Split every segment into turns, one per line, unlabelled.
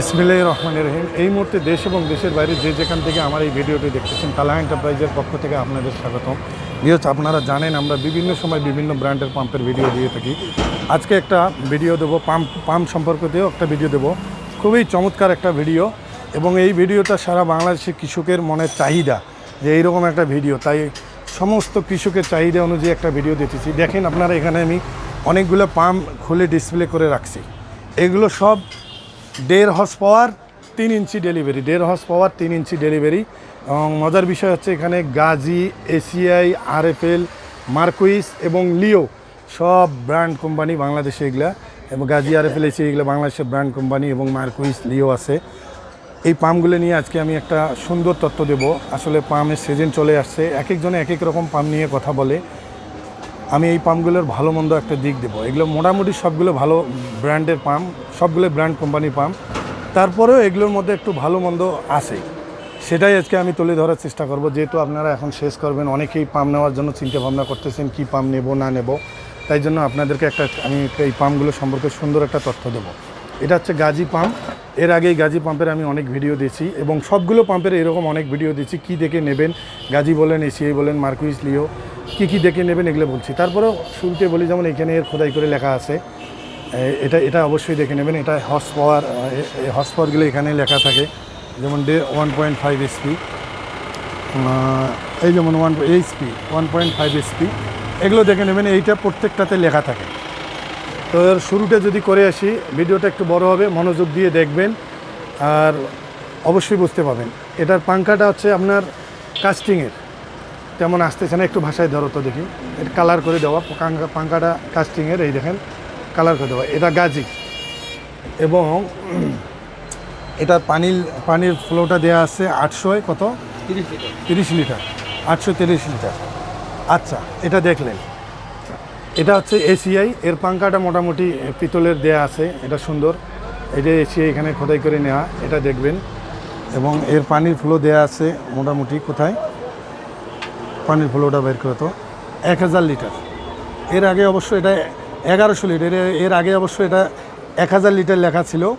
ইসমিল্লাহ রহমান রহিম। এই মুহূর্তে দেশ এবং দেশের বাইরে যে যেখান থেকে আমার এই ভিডিওটি দেখতেছেন তালা এন্টারপ্রাইজের পক্ষ থেকে আপনাদের স্বাগতম। বিহস আপনারা জানেন, আমরা বিভিন্ন সময় বিভিন্ন ব্র্যান্ডের পাম্পের ভিডিও দিয়ে থাকি। আজকে একটা ভিডিও দেবো, পাম্প পাম্প সম্পর্কিতেও একটা ভিডিও দেবো। খুবই চমৎকার একটা ভিডিও এবং এই ভিডিওটা সারা বাংলাদেশের কৃষকের মনে চাহিদা যে এইরকম একটা ভিডিও। তাই সমস্ত কৃষকের চাহিদা অনুযায়ী একটা ভিডিও দিতেছি। দেখেন, আপনারা এখানে আমি অনেকগুলো পাম্প খুলে ডিসপ্লে করে রাখছি। এগুলো সব দেড় হর্স পাওয়ার, তিন ইঞ্চি ডেলিভারি, দেড় হর্স পাওয়ার, তিন ইঞ্চি ডেলিভারি। এবং মজার বিষয় হচ্ছে এখানে গাজি, এসিআই, আরএফএল, মার্কুইস এবং লিও সব ব্র্যান্ড কোম্পানি বাংলাদেশে এগুলা। এবং গাজি, আরএফএল এসি এগুলো বাংলাদেশের ব্র্যান্ড কোম্পানি এবং মার্কুইস, লিও আছে। এই পাম্পগুলো নিয়ে আজকে আমি একটা সুন্দর তত্ত্ব দেব। আসলে পামের সিজন চলে আসছে। এক একজনে এক এক রকম পাম্প নিয়ে কথা বলে। আমি এই পাম্পগুলোর ভালো মন্দ একটা দিক দেবো। এগুলো মোটামুটি সবগুলো ভালো ব্র্যান্ডের পাম্প, সবগুলো ব্র্যান্ড কোম্পানি পাম্প। তারপরেও এগুলোর মধ্যে একটু ভালো মন্দ আছে। সেটাই আজকে আমি তুলে ধরার চেষ্টা করব। যেহেতু আপনারা এখন শেষ করবেন, অনেকেই পাম্প নেওয়ার জন্য চিন্তা ভাবনা করতেছেন, কি পাম্প নেব, না নেব। তাই জন্য আপনাদেরকে একটা, আমি এই পাম্পগুলো সম্পর্কে সুন্দর একটা তথ্য দেবো। এটা হচ্ছে গাজী পাম্প। এর আগে গাজী পাম্পের আমি অনেক ভিডিও দিয়েছি এবং সবগুলো পাম্পের এরকম অনেক ভিডিও দিয়েছি, কি দেখে নেবেন? গাজী বলেন, এসিআই বলেন, মার্কুইস লিও। কী কী দেখে নেবেন এগুলো বলছি। তারপরেও শুরুতে বলি, যেমন এখানে এর খোদাই করে লেখা আছে। এটা এটা অবশ্যই দেখে নেবেন, এটা হর্স পাওয়ার হর্স পাওয়ারগুলো এখানে লেখা থাকে। যেমন ডে ওয়ান পয়েন্ট ফাইভ এসপি এই যেমন one HP one point five SP এগুলো দেখে নেবেন, এইটা প্রত্যেকটাতে লেখা থাকে। তো শুরুটা যদি করে আসি, ভিডিওটা একটু বড় হবে, মনোযোগ দিয়ে দেখবেন, আর অবশ্যই বুঝতে পাবেন এটার পাঙ্খাটা হচ্ছে আপনার কাস্টিংয়ের তেমন আসতেছে না একটু ভাষায় ধরো তো দেখি। এটা কালার করে দেওয়া পাঙ্খাটা কাস্টিংয়ের এই দেখেন কালার করে দেওয়া। এটা গাজি। এবং এটা পানির পানির ফ্লোটা দেওয়া আছে আটশোয় কত? তিরিশ লিটার। আটশো তিরিশ লিটার। আচ্ছা এটা দেখলেন। এটা হচ্ছে এসিআই এর পাঙ্খাটা মোটামুটি পিতলের দেয়া আছে এটা সুন্দর। এই যে এসিআই এখানে খোদাই করে নেওয়া এটা দেখবেন। এবং এর পানির ফ্লো দেয়া আছে মোটামুটি কোথায়? পানির ফ্লোটা বের করে তো এক হাজার লিটার। এর আগে অবশ্য এটা এগারোশো লিটার। এর- আগে অবশ্য এটা এক হাজার লিটার লেখা ছিল।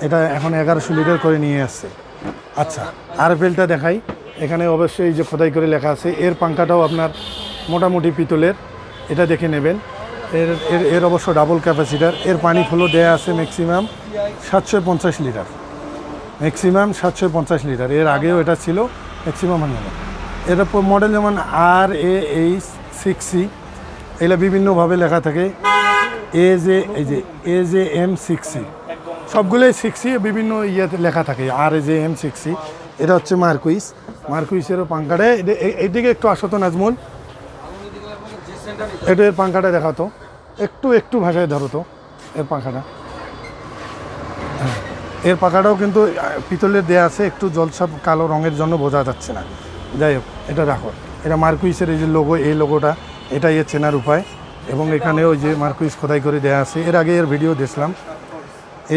এটা এখন এগারোশো লিটার করে নিয়ে আসছে। আচ্ছা আরএফএলটা দেখাই। এখানে অবশ্যই এই যে খোদাই করে লেখা আছে। এর পাঙ্খাটাও আপনার মোটামুটি পিতলের। এটা দেখে নেবেন। এর এর এর অবশ্য ডাবল ক্যাপাসিটার এর পানি ফ্লো দেয়া আছে ম্যাক্সিমাম সাতশো পঞ্চাশ লিটার। ম্যাক্সিমাম সাতশো পঞ্চাশ লিটার। এর আগেও এটা ছিল। ম্যাক্সিমাম হান্ড্রেড এর মডেল যেমন আর এ এইচ সিক্স সি এগুলো বিভিন্নভাবে লেখা থাকে। এ যে এই যে এ যে এম সিক্স সি সবগুলোই সিক্স সি বিভিন্ন ইয়েতে লেখা থাকে। আর এ যে এম সিক্স সি এটা হচ্ছে মার্কুইস। মার্কুইসেরও পাঙ্কাটা। এইদিকে একটু আসতো নাজমুল। এটা এর পাঙ্খাটা দেখাতো। একটু একটু ভাষায় ধরতো এর পাঙ্খাটা এর পাখাটাও কিন্তু পিতলের দেয়া আছে। একটু জলসাপ কালো রঙের জন্য বোঝা যাচ্ছে না। যাই হোক। এটা রাখো এটা মার্কুইসের এই যে লোগো এই লোগোটা এটাই এর চেনার উপায়। এবং এখানে ওই যে মার্কুইস খোদাই করে দেয়া আছে। এর আগে এর ভিডিও দেখলাম।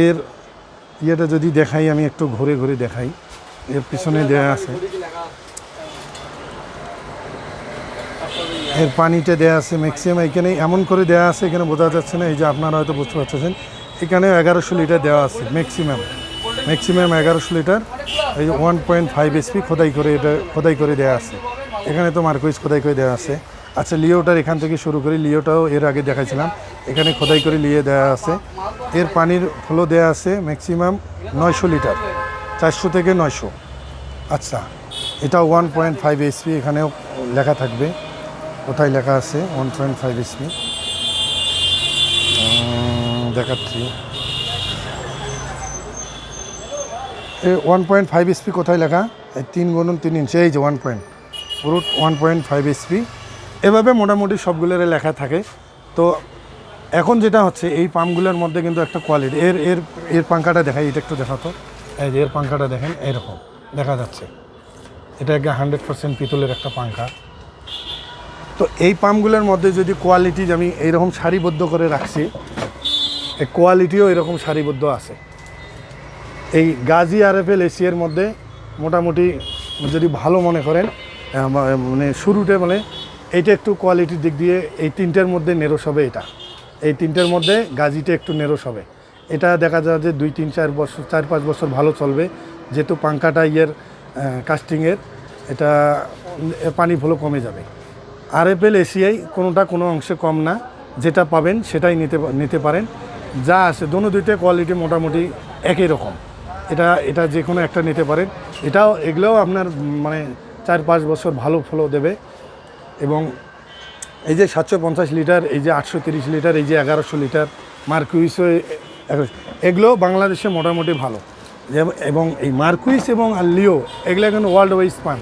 এর ইয়েটা যদি দেখাই, আমি একটু ঘুরে ঘুরে দেখাই। এর পিছনে দেয়া আছে। এর পানিটা দেয়া আছে ম্যাক্সিমাম। এখানে এমন করে দেয়া আছে, এখানে বোঝা যাচ্ছে না। এই যে আপনারা হয়তো বুঝতে পারতেছেন। এখানে এগারোশো লিটার দেওয়া আছে ম্যাক্সিমাম। ম্যাক্সিমাম এগারোশো লিটার। এই যে ওয়ান পয়েন্ট ফাইভ এসপি খোদাই করে এটা খোদাই করে দেওয়া আছে। এখানে তো মার্কুইজ খোদাই করে দেওয়া আছে। আচ্ছা লিওটার এখান থেকে শুরু করি। লিওটাও এর আগে দেখাইছিলাম। এখানে খোদাই করে লিয়ে দেওয়া আছে। এর পানির ফ্লো দেওয়া আছে ম্যাক্সিমাম নয়শো লিটার, চারশো থেকে নয়শো। আচ্ছা এটা ওয়ান পয়েন্ট ফাইভ এসপি এখানেও লেখা থাকবে। কোথায় লেখা আছে? One point five SP. দেখাচ্ছি। ওয়ান পয়েন্ট ফাইভ এসপি কোথায় লেখা? তিন গুণন তিন ইঞ্চি এই যে one point root one point five SP এভাবে মোটামুটি সবগুলোর লেখা থাকে। তো এখন যেটা হচ্ছে, এই পাম্পগুলোর মধ্যে কিন্তু একটা কোয়ালিটি এর এর এর পাঙ্খাটা দেখাই, এটা একটু দেখাতো। এই যে এর পাঙ্খাটা দেখেন, এরকম, দেখা যাচ্ছে। এটা একটা হান্ড্রেড পার্সেন্ট পিতলের একটা পাঙ্খা তো এই পাম্পগুলোর মধ্যে যদি কোয়ালিটি আমি এইরকম সারিবদ্ধ করে রাখছি কোয়ালিটিও এরকম সারিবদ্ধ আছে। এই গাজি আরএফএল এসিয়ার মধ্যে মোটামুটি যদি ভালো মনে করেন মানে শুরুতে মানে এইটা একটু কোয়ালিটির দিক দিয়ে এই তিনটের মধ্যে নেরোস হবে এটা। এই তিনটের মধ্যে গাজিটা একটু নেরোস হবে। এটা দেখা যায় যে দুই, তিন, চার বছর, চার, পাঁচ বছর ভালো চলবে। যেহেতু পাঙ্কাটা ইয়ের কাস্টিংয়ের এটা পানি ফলো কমে যাবে। আর এফএল এসিআই কোনোটা কোনো অংশে কম না। যেটা পাবেন সেটাই নিতে নিতে পারেন। যা আছে, দোনো দুইটা কোয়ালিটি মোটামুটি একই রকম। এটা এটা যে কোনো একটা নিতে পারেন। এটাও, এগুলোও আপনার মানে চার পাঁচ বছর ভালো ফলো দেবে এবং এই যে সাতশো পঞ্চাশ লিটার, এই যে আটশো তিরিশ লিটার, এই যে এগারোশো লিটার মার্কুইসও এগুলো বাংলাদেশে মোটামুটি ভালো। এবং এই মার্কুইস এবং লিও, এগুলো এখন ওয়ার্ল্ড ওয়াইজ পান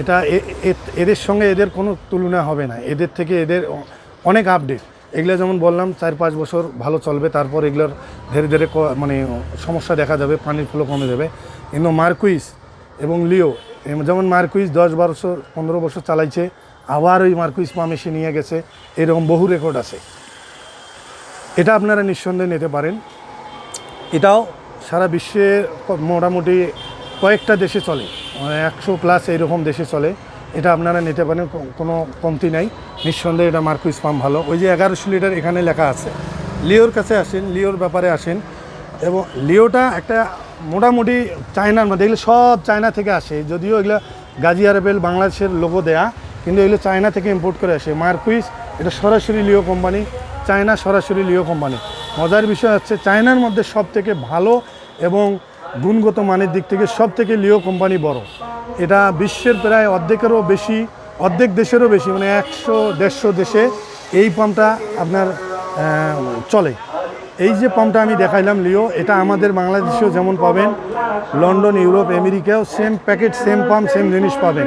এটা এদের সঙ্গে এদের কোনো তুলনা হবে না। এদের থেকে এদের অনেক আপডেট এগুলো যেমন বললাম, চার পাঁচ বছর ভালো চলবে, তারপর এগুলোর ধীরে ধীরে মানে সমস্যা দেখা যাবে, পানির ফ্লো কমে যাবে। কিন্তু মার্কুইস এবং লিও যেমন মার্কুইস দশ বারোশো পনেরো বছর চালাইছে, আবার ওই মার্কুইস পাম এসে নিয়ে গেছে, এরকম বহু রেকর্ড আছে। এটা আপনারা নিঃসন্দেহে নিতে পারেন। এটাও সারা বিশ্বে মোটামুটি কয়েকটা দেশে চলে একশো প্লাস এইরকম দেশে চলে। এটা আপনারা নিতে পারেন কোনো কমতি নাই। নিঃসন্দেহে এটা মার্কুইস পাম্প ভালো। ওই যে এগারোশো লিটার এখানে লেখা আছে। লিওর কাছে আসেন, লিওর ব্যাপারে আসেন। এবং লিওটা একটা মোটামুটি চায়নার মধ্যে এগুলো সব চায়না থেকে আসে। যদিও এগুলো গাজি আরবেল বাংলাদেশের লোগো দেয়া, কিন্তু এগুলো চায়না থেকে ইম্পোর্ট করে আসে। মার্কুইস, এটা সরাসরি লিও কোম্পানি, চায়না সরাসরি লিও কোম্পানি। মজার বিষয় হচ্ছে, চায়নার মধ্যে সব থেকে ভালো এবং গুণগত মানের দিক থেকে সব থেকে লিও কোম্পানি বড়। এটা বিশ্বের প্রায় অর্ধেকেরও বেশি, অর্ধেক দেশেরও বেশি মানে একশো, দেড়শো দেশে এই পাম্পটা আপনার চলে। এই যে পাম্পটা আমি দেখাইলাম, লিও, এটা আমাদের বাংলাদেশেও যেমন পাবেন, London, Europe আমেরিকাও same packet same pump same জিনিস পাবেন।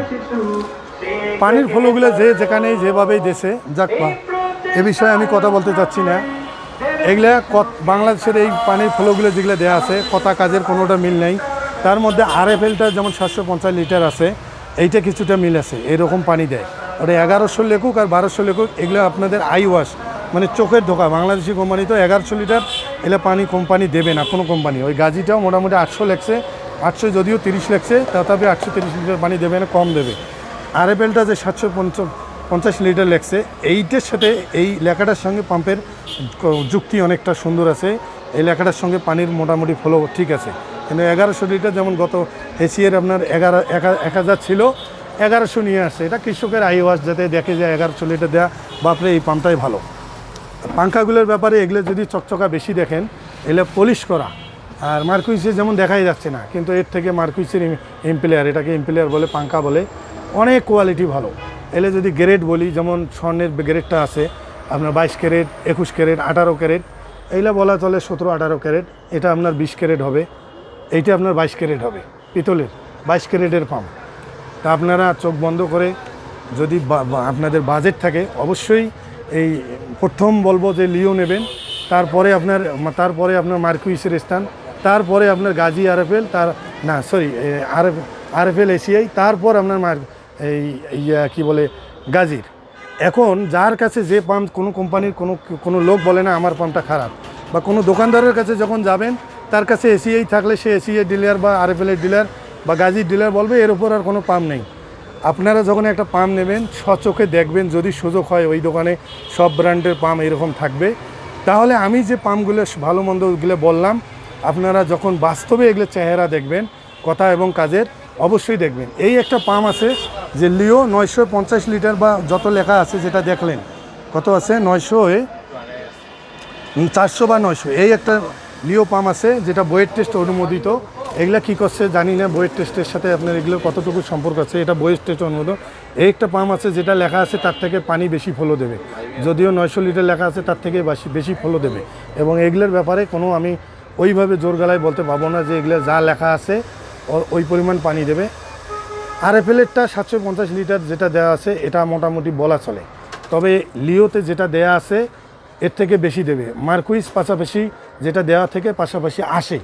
পানির ফলগুলো যে যেখানেই, যেভাবেই দেশে যাক বা, এ বিষয়ে আমি কথা বলতে চাচ্ছি না। এগুলা বাংলাদেশের এই পানির ফলগুলো যেগুলো দেওয়া আছে, কথা কাজের কোনোটা মিল নেই। তার মধ্যে আর এফ এলটা যেমন সাতশো পঞ্চাশ লিটার আছে, এইটা কিছুটা মিল আছে, এরকম পানি দেয়। ওটা এগারোশো লেখুক আর বারোশো লেখুক, এগুলো আপনাদের আই ওয়াশ মানে চোখের ধোকা। বাংলাদেশি কোম্পানি তো এগারোশো লিটার, এগুলো পানি কোম্পানি দেবে না, কোনো কোম্পানি। ওই গাজিটাও মোটামুটি আটশো লেখছে, আটশো যদিও তিরিশ লেখছে, তথাপি আটশো তিরিশ লিটার পানি দেবে না, কম দেবে। আর এফ এলটা যে সাতশো পঞ্চাশ লিটার লেখছে, এইটার সাথে এই লেখাটার সঙ্গে পাম্পের যুক্তি অনেকটা সুন্দর আছে। এই লেখাটার সঙ্গে পানির মোটামুটি ফলো ঠিক আছে। কিন্তু এগারোশো লিটার যেমন গত এসিএর আপনার এগারো, এক- হাজার ছিল, এগারোশো নিয়ে আসছে। এটা কৃষকের আইওয়াস যাতে দেখে যে এগারোশো লিটার দেওয়া বাপরে এই পাম্পটাই ভালো। পাঙ্খাগুলোর ব্যাপারে এগুলো যদি চকচকা বেশি দেখেন, এগুলো পলিশ করা। আর মার্কুইসে যেমন দেখাই যাচ্ছে না, কিন্তু এর থেকে মার্কুইসের এমপ্লেয়ার, এটাকে এমপ্লেয়ার বলে পাঙ্খা বলে, অনেক কোয়ালিটি ভালো। এলে যদি গ্রেড বলি, যেমন স্বর্ণের গ্রেডটা আছে, আপনার বাইশ ক্যারেট, একুশ ক্যারেট, আঠারো ক্যারেট এইগুলো বলা চলে সতেরো, আঠারো ক্যারেট, এটা আপনার বিশ ক্যারেট হবে। এইটা আপনার বাইশ ক্যারেট হবে, পিতলের, বাইশ ক্যারেটের পাম্প তা আপনারা চোখ বন্ধ করে যদি আপনাদের বাজেট থাকে, অবশ্যই এই প্রথম বলব যে লিও নেবেন, তারপরে আপনার তারপরে আপনার মার্কুইসের স্থান, তারপরে আপনার গাজী আরএফএল, তার, না সরি আরএফ, আরএফএল এসিআই, তারপর আপনার মার, এই, ইয়া, কী বলে, গাজীর। এখন যার কাছে যে পাম্প কোনো কোম্পানির কোনো কোনো লোক বলে না, আমার পাম্পটা খারাপ বা কোনো দোকানদারের কাছে যখন যাবেন তার কাছে এসিআই থাকলে সে এসিআই ডিলার বা আরএফএলের ডিলার বা গাজীর ডিলার বলবে, এর উপর আর কোনো পাম্প নেই। আপনারা যখন একটা পাম্প নেবেন সচোখে দেখবেন যদি সুযোগ হয় ওই দোকানে সব ব্র্যান্ডের পাম্প এরকম থাকবে। তাহলে আমি যে পাম্পগুলো ভালো মন্দগুলো বললাম, আপনারা যখন বাস্তবে এগুলো চেহারা দেখবেন, কথা এবং কাজের, অবশ্যই দেখবেন। এই একটা পাম্প আছে যে লিও নয়শো পঞ্চাশ লিটার বা যত লেখা আছে যেটা দেখলেন, কত আছে? নয়শো চারশো বা নয়শো। এই একটা লিও পাম্প আছে, যেটা বইয়ের টেস্ট অনুমোদিত। এগুলা কী করছে জানি না, বইয়ের টেস্টের সাথে আপনার এগুলোর কতটুকু সম্পর্ক আছে, এটা বইয়ের টেস্ট অনুমোদন এই একটা পাম্প আছে যেটা লেখা আছে, তার থেকে পানি বেশি ফলো দেবে। যদিও নয়শো লিটার লেখা আছে, তার থেকে বেশি বেশি ফলো দেবে। এবং এগুলোর ব্যাপারে কোনো আমি ওইভাবে জোর গলায় বলতে পারব না যে এগুলো যা লেখা আছে ওই পরিমাণ পানি দেবে। আর এফএলেরটা সাতশো পঞ্চাশ লিটার যেটা দেওয়া আছে, এটা মোটামুটি বলা চলে। তবে লিওতে যেটা দেয়া আছে এর থেকে বেশি দেবে। মার্কুইস পাশাপাশি যেটা দেওয়া থেকে পাশাপাশি আসে।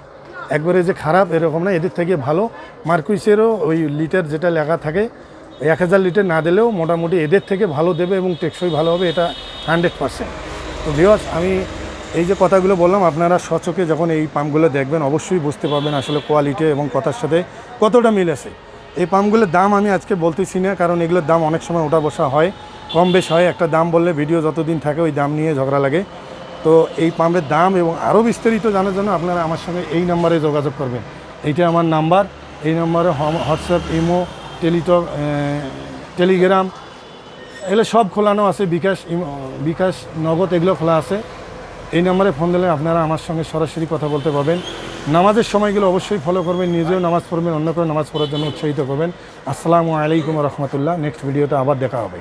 একবারে যে খারাপ এরকম না, এদের থেকে ভালো। মার্কুইসেরও ওই লিটার যেটা লেখা থাকে, এক হাজার লিটার না দিলেও মোটামুটি এদের থেকে ভালো দেবে এবং টেকসই ভালো হবে, এটা হান্ড্রেড পার্সেন্ট। তো ভিওয়ার্স আমি এই যে কথাগুলো বললাম, আপনারা সচকে যখন এই পাম্পগুলো দেখবেন, অবশ্যই বুঝতে পারবেন আসলে কোয়ালিটি এবং কথার সাথে কতটা মিল আছে। এই পাম্পগুলোর দাম আমি আজকে বলতেছি না, কারণ এগুলোর দাম অনেক সময় ওঠা বসা হয়। কম বেশ হয়, একটা দাম বললে ভিডিও যতদিন থাকে ওই দাম নিয়ে ঝগড়া লাগে। তো এই পাম্পের দাম এবং আরও বিস্তারিত জানার জন্য আপনারা আমার সঙ্গে এই নাম্বারে যোগাযোগ করবেন। এইটা আমার নাম্বার। এই নম্বরে হোয়াটসঅ্যাপ, ইমো, টেলিটক টেলিগ্রাম, এগুলো সব খোলানো আছে। বিকাশ বিকাশ নগদ এগুলো খোলা আছে। এই নম্বরে ফোন দিলে আপনারা আমার সঙ্গে সরাসরি কথা বলতে পারবেন। নামাজের সময়গুলো অবশ্যই ফলো করবেন, নিজেও নামাজ পড়বেন, অন্য কেউ নামাজ পড়ার জন্য উৎসাহিত করবেন। আসসালামু আলাইকুম রহমতুল্লাহ। নেক্সট ভিডিওতে আবার দেখা হবে।